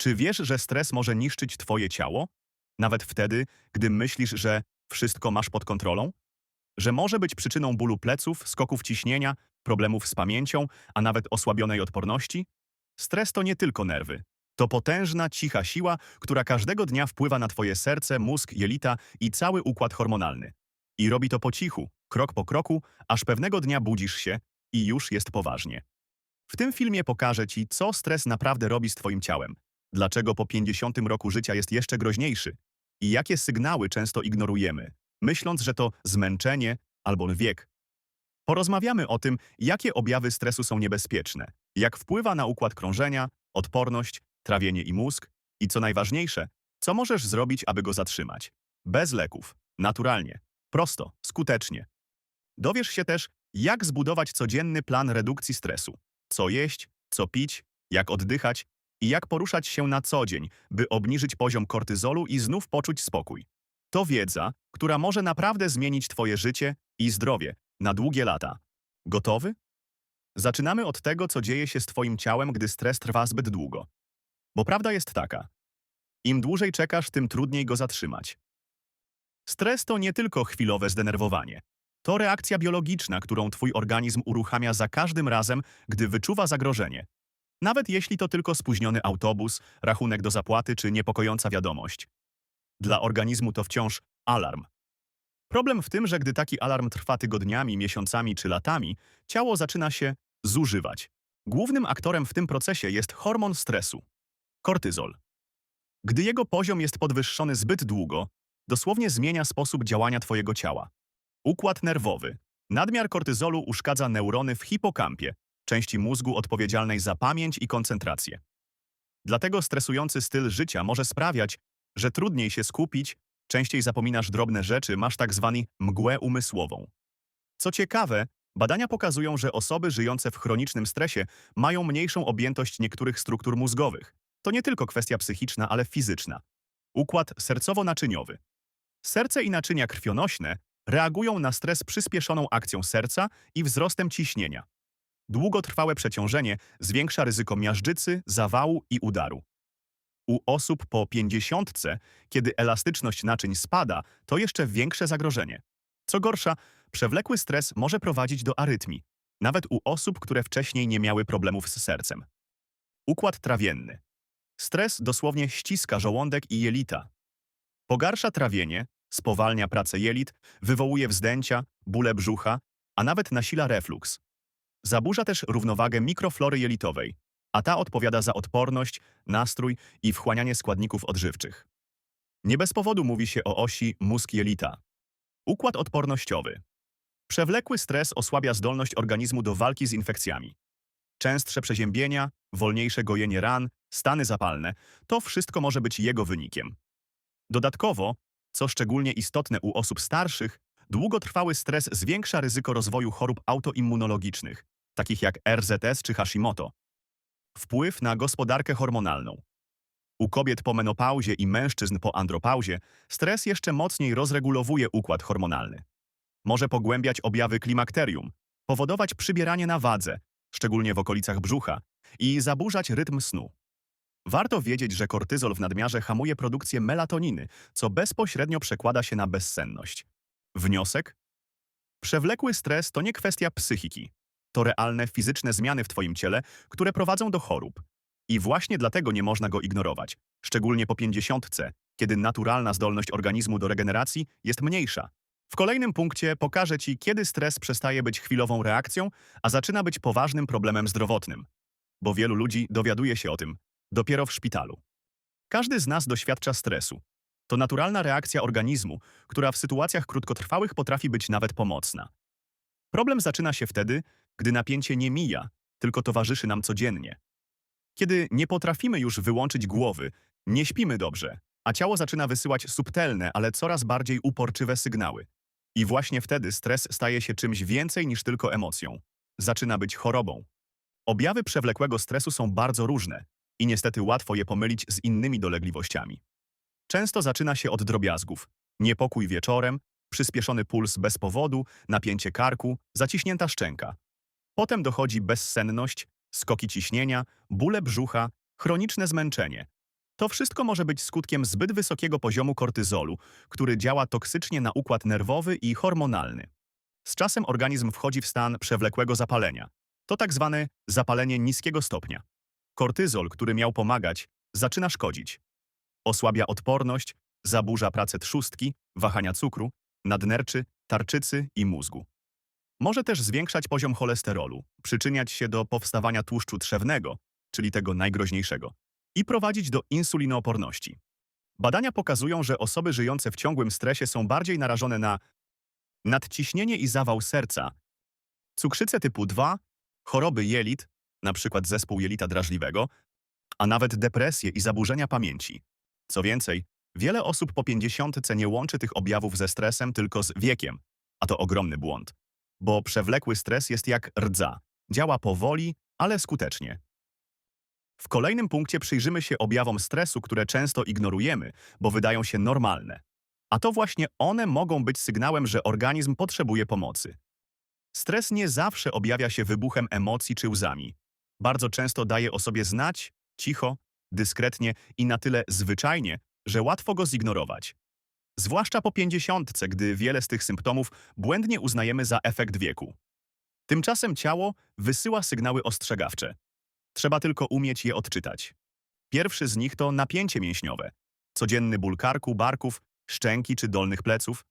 Czy wiesz, że stres może niszczyć twoje ciało? Nawet wtedy, gdy myślisz, że wszystko masz pod kontrolą? Że może być przyczyną bólu pleców, skoków ciśnienia, problemów z pamięcią, a nawet osłabionej odporności? Stres to nie tylko nerwy. To potężna, cicha siła, która każdego dnia wpływa na twoje serce, mózg, jelita i cały układ hormonalny. I robi to po cichu, krok po kroku, aż pewnego dnia budzisz się i już jest poważnie. W tym filmie pokażę Ci, co stres naprawdę robi z Twoim ciałem, dlaczego po 50 roku życia jest jeszcze groźniejszy i jakie sygnały często ignorujemy, myśląc, że to zmęczenie albo wiek. Porozmawiamy o tym, jakie objawy stresu są niebezpieczne, jak wpływa na układ krążenia, odporność, trawienie i mózg i co najważniejsze, co możesz zrobić, aby go zatrzymać. Bez leków, naturalnie, prosto, skutecznie. Dowiesz się też, jak zbudować codzienny plan redukcji stresu, co jeść, co pić, jak oddychać i jak poruszać się na co dzień, by obniżyć poziom kortyzolu i znów poczuć spokój. To wiedza, która może naprawdę zmienić Twoje życie i zdrowie na długie lata. Gotowy? Zaczynamy od tego, co dzieje się z Twoim ciałem, gdy stres trwa zbyt długo. Bo prawda jest taka. Im dłużej czekasz, tym trudniej go zatrzymać. Stres to nie tylko chwilowe zdenerwowanie. To reakcja biologiczna, którą Twój organizm uruchamia za każdym razem, gdy wyczuwa zagrożenie. Nawet jeśli to tylko spóźniony autobus, rachunek do zapłaty czy niepokojąca wiadomość. Dla organizmu to wciąż alarm. Problem w tym, że gdy taki alarm trwa tygodniami, miesiącami czy latami, ciało zaczyna się zużywać. Głównym aktorem w tym procesie jest hormon stresu kortyzol. Gdy jego poziom jest podwyższony zbyt długo, dosłownie zmienia sposób działania Twojego ciała. Układ nerwowy. Nadmiar kortyzolu uszkadza neurony w hipokampie, części mózgu odpowiedzialnej za pamięć i koncentrację. Dlatego stresujący styl życia może sprawiać, że trudniej się skupić, częściej zapominasz drobne rzeczy, masz tak zwani mgłę umysłową. Co ciekawe, badania pokazują, że osoby żyjące w chronicznym stresie mają mniejszą objętość niektórych struktur mózgowych. To nie tylko kwestia psychiczna, ale fizyczna. Układ sercowo-naczyniowy. Serce i naczynia krwionośne reagują na stres przyspieszoną akcją serca i wzrostem ciśnienia. Długotrwałe przeciążenie zwiększa ryzyko miażdżycy, zawału i udaru. U osób po pięćdziesiątce, kiedy elastyczność naczyń spada, to jeszcze większe zagrożenie. Co gorsza, przewlekły stres może prowadzić do arytmii, nawet u osób, które wcześniej nie miały problemów z sercem. Układ trawienny. Stres dosłownie ściska żołądek i jelita. Pogarsza trawienie, spowalnia pracę jelit, wywołuje wzdęcia, bóle brzucha, a nawet nasila refluks. Zaburza też równowagę mikroflory jelitowej, a ta odpowiada za odporność, nastrój i wchłanianie składników odżywczych. Nie bez powodu mówi się o osi mózg-jelita. Układ odpornościowy. Przewlekły stres osłabia zdolność organizmu do walki z infekcjami. Częstsze przeziębienia, wolniejsze gojenie ran, stany zapalne to wszystko może być jego wynikiem. Dodatkowo, co szczególnie istotne u osób starszych, długotrwały stres zwiększa ryzyko rozwoju chorób autoimmunologicznych, takich jak RZS czy Hashimoto. Wpływ na gospodarkę hormonalną. U kobiet po menopauzie i mężczyzn po andropauzie stres jeszcze mocniej rozregulowuje układ hormonalny. Może pogłębiać objawy klimakterium, powodować przybieranie na wadze, szczególnie w okolicach brzucha, i zaburzać rytm snu. Warto wiedzieć, że kortyzol w nadmiarze hamuje produkcję melatoniny, co bezpośrednio przekłada się na bezsenność. Wniosek? Przewlekły stres to nie kwestia psychiki. To realne fizyczne zmiany w Twoim ciele, które prowadzą do chorób. I właśnie dlatego nie można go ignorować, szczególnie po pięćdziesiątce, kiedy naturalna zdolność organizmu do regeneracji jest mniejsza. W kolejnym punkcie pokażę Ci, kiedy stres przestaje być chwilową reakcją, a zaczyna być poważnym problemem zdrowotnym. Bo wielu ludzi dowiaduje się o tym dopiero w szpitalu. Każdy z nas doświadcza stresu. To naturalna reakcja organizmu, która w sytuacjach krótkotrwałych potrafi być nawet pomocna. Problem zaczyna się wtedy, gdy napięcie nie mija, tylko towarzyszy nam codziennie. Kiedy nie potrafimy już wyłączyć głowy, nie śpimy dobrze, a ciało zaczyna wysyłać subtelne, ale coraz bardziej uporczywe sygnały. I właśnie wtedy stres staje się czymś więcej niż tylko emocją. Zaczyna być chorobą. Objawy przewlekłego stresu są bardzo różne i niestety łatwo je pomylić z innymi dolegliwościami. Często zaczyna się od drobiazgów. Niepokój wieczorem, przyspieszony puls bez powodu, napięcie karku, zaciśnięta szczęka. Potem dochodzi bezsenność, skoki ciśnienia, bóle brzucha, chroniczne zmęczenie, To wszystko może być skutkiem zbyt wysokiego poziomu kortyzolu, który działa toksycznie na układ nerwowy i hormonalny. Z czasem organizm wchodzi w stan przewlekłego zapalenia. To tak zwane zapalenie niskiego stopnia. Kortyzol, który miał pomagać, zaczyna szkodzić. Osłabia odporność, zaburza pracę trzustki, wahania cukru, nadnerczy, tarczycy i mózgu. Może też zwiększać poziom cholesterolu, przyczyniać się do powstawania tłuszczu trzewnego, czyli tego najgroźniejszego, i prowadzić do insulinooporności. Badania pokazują, że osoby żyjące w ciągłym stresie są bardziej narażone na nadciśnienie i zawał serca, cukrzycę typu 2, choroby jelit, np. zespół jelita drażliwego, a nawet depresję i zaburzenia pamięci. Co więcej, wiele osób po 50 nie łączy tych objawów ze stresem tylko z wiekiem, a to ogromny błąd, bo przewlekły stres jest jak rdza, działa powoli, ale skutecznie. W kolejnym punkcie przyjrzymy się objawom stresu, które często ignorujemy, bo wydają się normalne. A to właśnie one mogą być sygnałem, że organizm potrzebuje pomocy. Stres nie zawsze objawia się wybuchem emocji czy łzami. Bardzo często daje o sobie znać, cicho, dyskretnie i na tyle zwyczajnie, że łatwo go zignorować. Zwłaszcza po pięćdziesiątce, gdy wiele z tych symptomów błędnie uznajemy za efekt wieku. Tymczasem ciało wysyła sygnały ostrzegawcze. Trzeba tylko umieć je odczytać. Pierwszy z nich to napięcie mięśniowe. Codzienny ból karku, barków, szczęki czy dolnych pleców.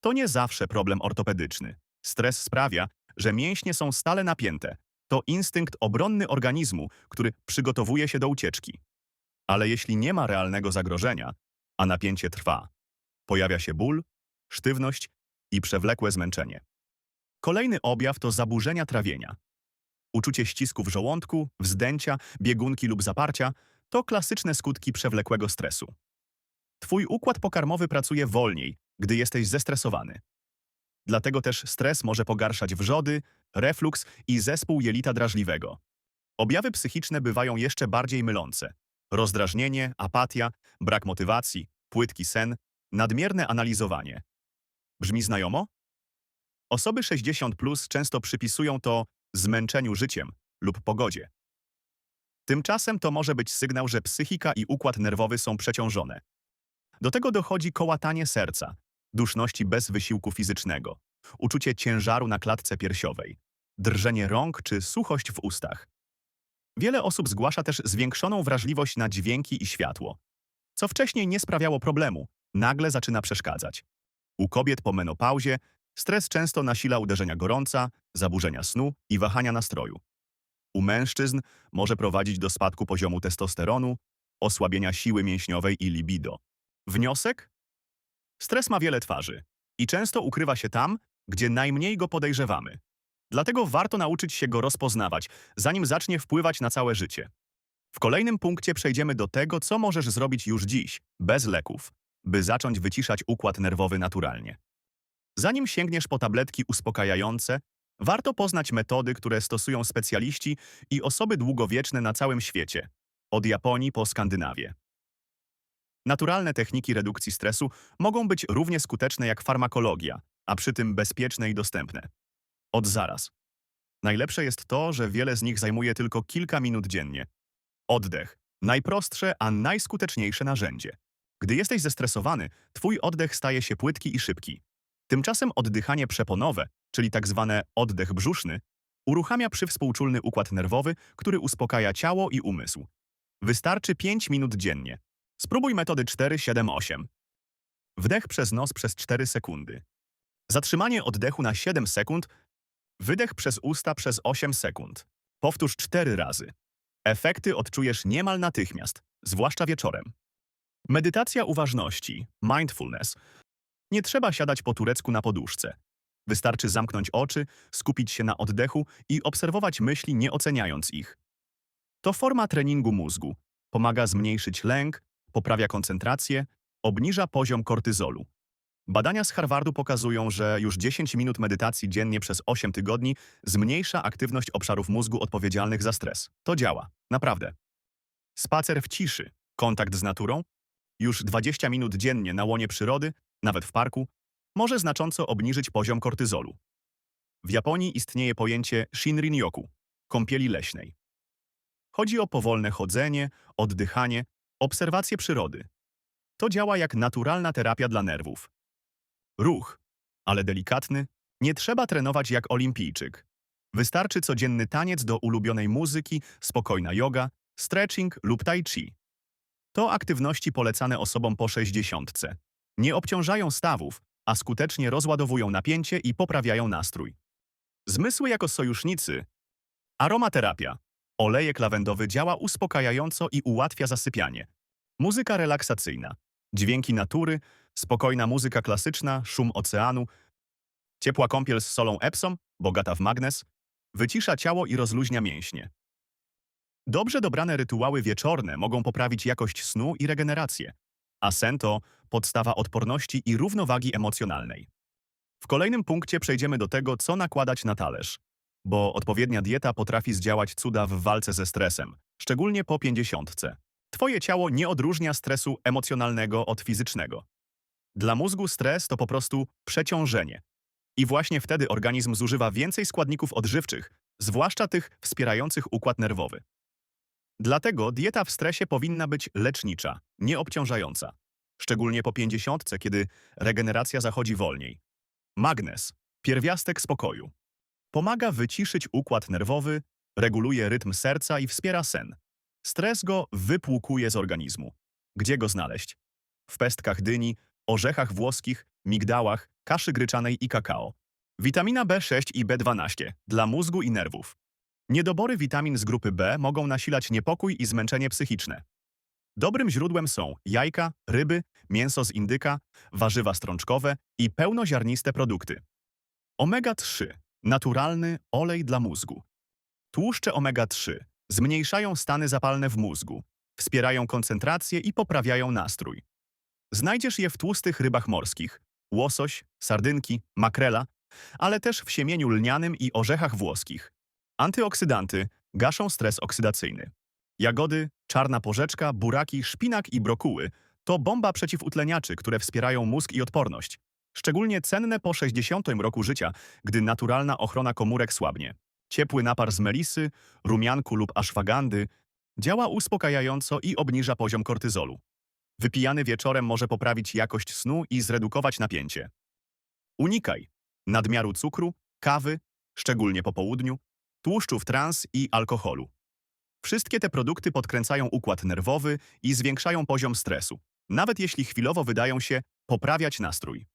To nie zawsze problem ortopedyczny. Stres sprawia, że mięśnie są stale napięte. To instynkt obronny organizmu, który przygotowuje się do ucieczki. Ale jeśli nie ma realnego zagrożenia, a napięcie trwa, pojawia się ból, sztywność i przewlekłe zmęczenie. Kolejny objaw to zaburzenia trawienia. Uczucie ścisku w żołądku, wzdęcia, biegunki lub zaparcia to klasyczne skutki przewlekłego stresu. Twój układ pokarmowy pracuje wolniej, gdy jesteś zestresowany. Dlatego też stres może pogarszać wrzody, refluks i zespół jelita drażliwego. Objawy psychiczne bywają jeszcze bardziej mylące. Rozdrażnienie, apatia, brak motywacji, płytki sen, nadmierne analizowanie. Brzmi znajomo? Osoby 60 plus często przypisują to zmęczeniu życiem lub pogodzie. Tymczasem to może być sygnał, że psychika i układ nerwowy są przeciążone. Do tego dochodzi kołatanie serca, duszności bez wysiłku fizycznego, uczucie ciężaru na klatce piersiowej, drżenie rąk czy suchość w ustach. Wiele osób zgłasza też zwiększoną wrażliwość na dźwięki i światło. Co wcześniej nie sprawiało problemu, nagle zaczyna przeszkadzać. U kobiet po menopauzie stres często nasila uderzenia gorąca, zaburzenia snu i wahania nastroju. U mężczyzn może prowadzić do spadku poziomu testosteronu, osłabienia siły mięśniowej i libido. Wniosek? Stres ma wiele twarzy i często ukrywa się tam, gdzie najmniej go podejrzewamy. Dlatego warto nauczyć się go rozpoznawać, zanim zacznie wpływać na całe życie. W kolejnym punkcie przejdziemy do tego, co możesz zrobić już dziś, bez leków, by zacząć wyciszać układ nerwowy naturalnie. Zanim sięgniesz po tabletki uspokajające, warto poznać metody, które stosują specjaliści i osoby długowieczne na całym świecie, od Japonii po Skandynawię. Naturalne techniki redukcji stresu mogą być równie skuteczne jak farmakologia, a przy tym bezpieczne i dostępne. Od zaraz. Najlepsze jest to, że wiele z nich zajmuje tylko kilka minut dziennie. Oddech. Najprostsze, a najskuteczniejsze narzędzie. Gdy jesteś zestresowany, twój oddech staje się płytki i szybki. Tymczasem oddychanie przeponowe, czyli tak zwane oddech brzuszny, uruchamia przywspółczulny układ nerwowy, który uspokaja ciało i umysł. Wystarczy 5 minut dziennie. Spróbuj metody 4-7-8. Wdech przez nos przez 4 sekundy. Zatrzymanie oddechu na 7 sekund. Wydech przez usta przez 8 sekund. Powtórz 4 razy. Efekty odczujesz niemal natychmiast, zwłaszcza wieczorem. Medytacja uważności, mindfulness. Nie trzeba siadać po turecku na poduszce. Wystarczy zamknąć oczy, skupić się na oddechu i obserwować myśli, nie oceniając ich. To forma treningu mózgu. Pomaga zmniejszyć lęk, poprawia koncentrację, obniża poziom kortyzolu. Badania z Harvardu pokazują, że już 10 minut medytacji dziennie przez 8 tygodni zmniejsza aktywność obszarów mózgu odpowiedzialnych za stres. To działa, naprawdę. Spacer w ciszy, kontakt z naturą, już 20 minut dziennie na łonie przyrody, nawet w parku, może znacząco obniżyć poziom kortyzolu. W Japonii istnieje pojęcie Shinrin-yoku, kąpieli leśnej. Chodzi o powolne chodzenie, oddychanie Obserwacje przyrody. To działa jak naturalna terapia dla nerwów. Ruch, ale delikatny, nie trzeba trenować jak olimpijczyk. Wystarczy codzienny taniec do ulubionej muzyki, spokojna yoga, stretching lub tai chi. To aktywności polecane osobom po 60. Nie obciążają stawów, a skutecznie rozładowują napięcie i poprawiają nastrój. Zmysły jako sojusznicy. Aromaterapia. Olejek lawendowy działa uspokajająco i ułatwia zasypianie. Muzyka relaksacyjna. Dźwięki natury, spokojna muzyka klasyczna, szum oceanu, ciepła kąpiel z solą Epsom, bogata w magnez, wycisza ciało i rozluźnia mięśnie. Dobrze dobrane rytuały wieczorne mogą poprawić jakość snu i regenerację, a sen to podstawa odporności i równowagi emocjonalnej. W kolejnym punkcie przejdziemy do tego, co nakładać na talerz, bo odpowiednia dieta potrafi zdziałać cuda w walce ze stresem, szczególnie po pięćdziesiątce. Twoje ciało nie odróżnia stresu emocjonalnego od fizycznego. Dla mózgu stres to po prostu przeciążenie. I właśnie wtedy organizm zużywa więcej składników odżywczych, zwłaszcza tych wspierających układ nerwowy. Dlatego dieta w stresie powinna być lecznicza, nieobciążająca. Szczególnie po pięćdziesiątce, kiedy regeneracja zachodzi wolniej. Magnez, pierwiastek spokoju. Pomaga wyciszyć układ nerwowy, reguluje rytm serca i wspiera sen. Stres go wypłukuje z organizmu. Gdzie go znaleźć? W pestkach dyni, orzechach włoskich, migdałach, kaszy gryczanej i kakao. Witamina B6 i B12 dla mózgu i nerwów. Niedobory witamin z grupy B mogą nasilać niepokój i zmęczenie psychiczne. Dobrym źródłem są jajka, ryby, mięso z indyka, warzywa strączkowe i pełnoziarniste produkty. Omega-3 naturalny olej dla mózgu. Tłuszcze omega-3 zmniejszają stany zapalne w mózgu, wspierają koncentrację i poprawiają nastrój. Znajdziesz je w tłustych rybach morskich, łosoś, sardynki, makrela, ale też w siemieniu lnianym i orzechach włoskich. Antyoksydanty gaszą stres oksydacyjny. Jagody, czarna porzeczka, buraki, szpinak i brokuły to bomba przeciwutleniaczy, które wspierają mózg i odporność. Szczególnie cenne po 60 roku życia, gdy naturalna ochrona komórek słabnie. Ciepły napar z melisy, rumianku lub aszwagandy działa uspokajająco i obniża poziom kortyzolu. Wypijany wieczorem może poprawić jakość snu i zredukować napięcie. Unikaj nadmiaru cukru, kawy, szczególnie po południu, tłuszczów trans i alkoholu. Wszystkie te produkty podkręcają układ nerwowy i zwiększają poziom stresu, nawet jeśli chwilowo wydają się poprawiać nastrój.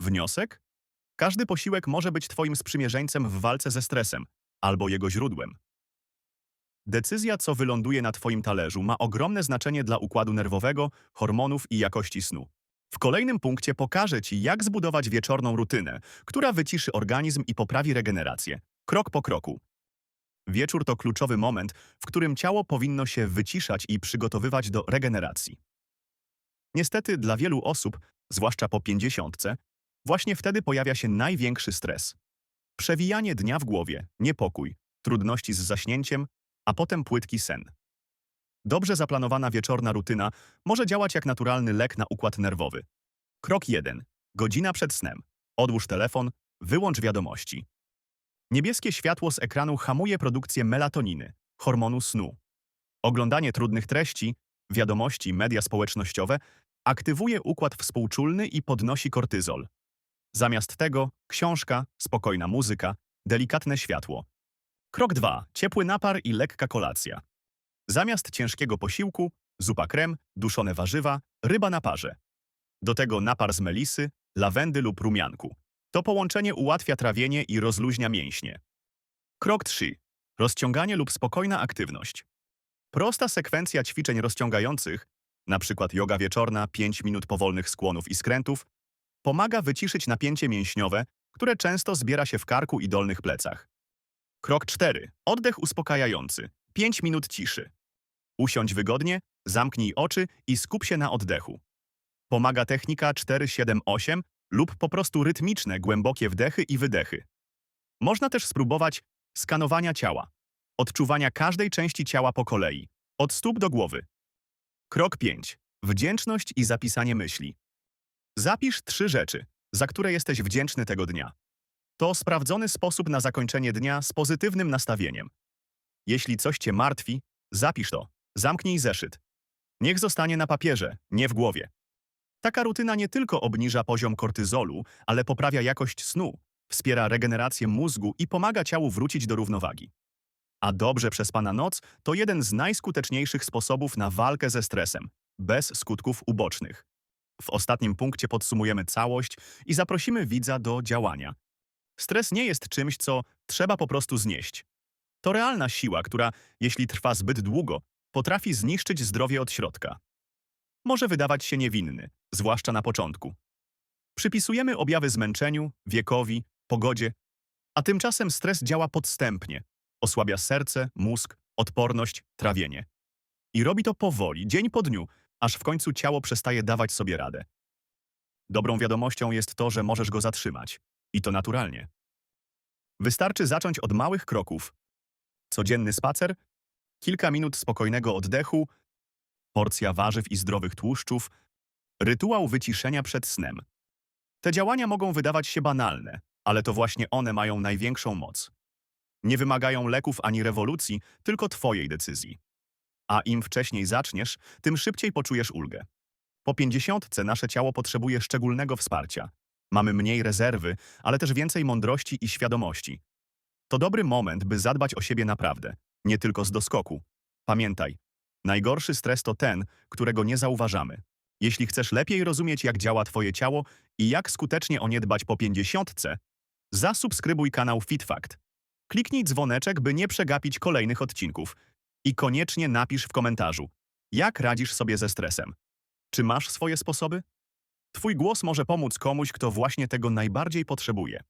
Wniosek? Każdy posiłek może być Twoim sprzymierzeńcem w walce ze stresem albo jego źródłem. Decyzja, co wyląduje na Twoim talerzu, ma ogromne znaczenie dla układu nerwowego, hormonów i jakości snu. W kolejnym punkcie pokażę Ci, jak zbudować wieczorną rutynę, która wyciszy organizm i poprawi regenerację, krok po kroku. Wieczór to kluczowy moment, w którym ciało powinno się wyciszać i przygotowywać do regeneracji. Niestety dla wielu osób, zwłaszcza po pięćdziesiątce, właśnie wtedy pojawia się największy stres. Przewijanie dnia w głowie, niepokój, trudności z zaśnięciem, a potem płytki sen. Dobrze zaplanowana wieczorna rutyna może działać jak naturalny lek na układ nerwowy. Krok 1. Godzina przed snem. Odłóż telefon, wyłącz wiadomości. Niebieskie światło z ekranu hamuje produkcję melatoniny, hormonu snu. Oglądanie trudnych treści, wiadomości, media społecznościowe aktywuje układ współczulny i podnosi kortyzol. Zamiast tego książka, spokojna muzyka, delikatne światło. Krok 2. Ciepły napar i lekka kolacja. Zamiast ciężkiego posiłku, zupa krem, duszone warzywa, ryba na parze. Do tego napar z melisy, lawendy lub rumianku. To połączenie ułatwia trawienie i rozluźnia mięśnie. Krok 3. Rozciąganie lub spokojna aktywność. Prosta sekwencja ćwiczeń rozciągających, np. yoga wieczorna, 5 minut powolnych skłonów i skrętów, pomaga wyciszyć napięcie mięśniowe, które często zbiera się w karku i dolnych plecach. Krok 4. Oddech uspokajający. 5 minut ciszy. Usiądź wygodnie, zamknij oczy i skup się na oddechu. Pomaga technika 4-7-8 lub po prostu rytmiczne, głębokie wdechy i wydechy. Można też spróbować skanowania ciała, odczuwania każdej części ciała po kolei, od stóp do głowy. Krok 5. Wdzięczność i zapisanie myśli. Zapisz trzy rzeczy, za które jesteś wdzięczny tego dnia. To sprawdzony sposób na zakończenie dnia z pozytywnym nastawieniem. Jeśli coś cię martwi, zapisz to. Zamknij zeszyt. Niech zostanie na papierze, nie w głowie. Taka rutyna nie tylko obniża poziom kortyzolu, ale poprawia jakość snu, wspiera regenerację mózgu i pomaga ciału wrócić do równowagi. A dobrze przespana noc to jeden z najskuteczniejszych sposobów na walkę ze stresem, bez skutków ubocznych. W ostatnim punkcie podsumujemy całość i zaprosimy widza do działania. Stres nie jest czymś, co trzeba po prostu znieść. To realna siła, która, jeśli trwa zbyt długo, potrafi zniszczyć zdrowie od środka. Może wydawać się niewinny, zwłaszcza na początku. Przypisujemy objawy zmęczeniu, wiekowi, pogodzie, a tymczasem stres działa podstępnie. Osłabia serce, mózg, odporność, trawienie. I robi to powoli, dzień po dniu, aż w końcu ciało przestaje dawać sobie radę. Dobrą wiadomością jest to, że możesz go zatrzymać. I to naturalnie. Wystarczy zacząć od małych kroków. Codzienny spacer, kilka minut spokojnego oddechu, porcja warzyw i zdrowych tłuszczów, rytuał wyciszenia przed snem. Te działania mogą wydawać się banalne, ale to właśnie one mają największą moc. Nie wymagają leków ani rewolucji, tylko Twojej decyzji. A im wcześniej zaczniesz, tym szybciej poczujesz ulgę. Po pięćdziesiątce nasze ciało potrzebuje szczególnego wsparcia. Mamy mniej rezerwy, ale też więcej mądrości i świadomości. To dobry moment, by zadbać o siebie naprawdę, nie tylko z doskoku. Pamiętaj, najgorszy stres to ten, którego nie zauważamy. Jeśli chcesz lepiej rozumieć, jak działa Twoje ciało i jak skutecznie o nie dbać po pięćdziesiątce, zasubskrybuj kanał FitFact. Kliknij dzwoneczek, by nie przegapić kolejnych odcinków. I koniecznie napisz w komentarzu, jak radzisz sobie ze stresem. Czy masz swoje sposoby? Twój głos może pomóc komuś, kto właśnie tego najbardziej potrzebuje.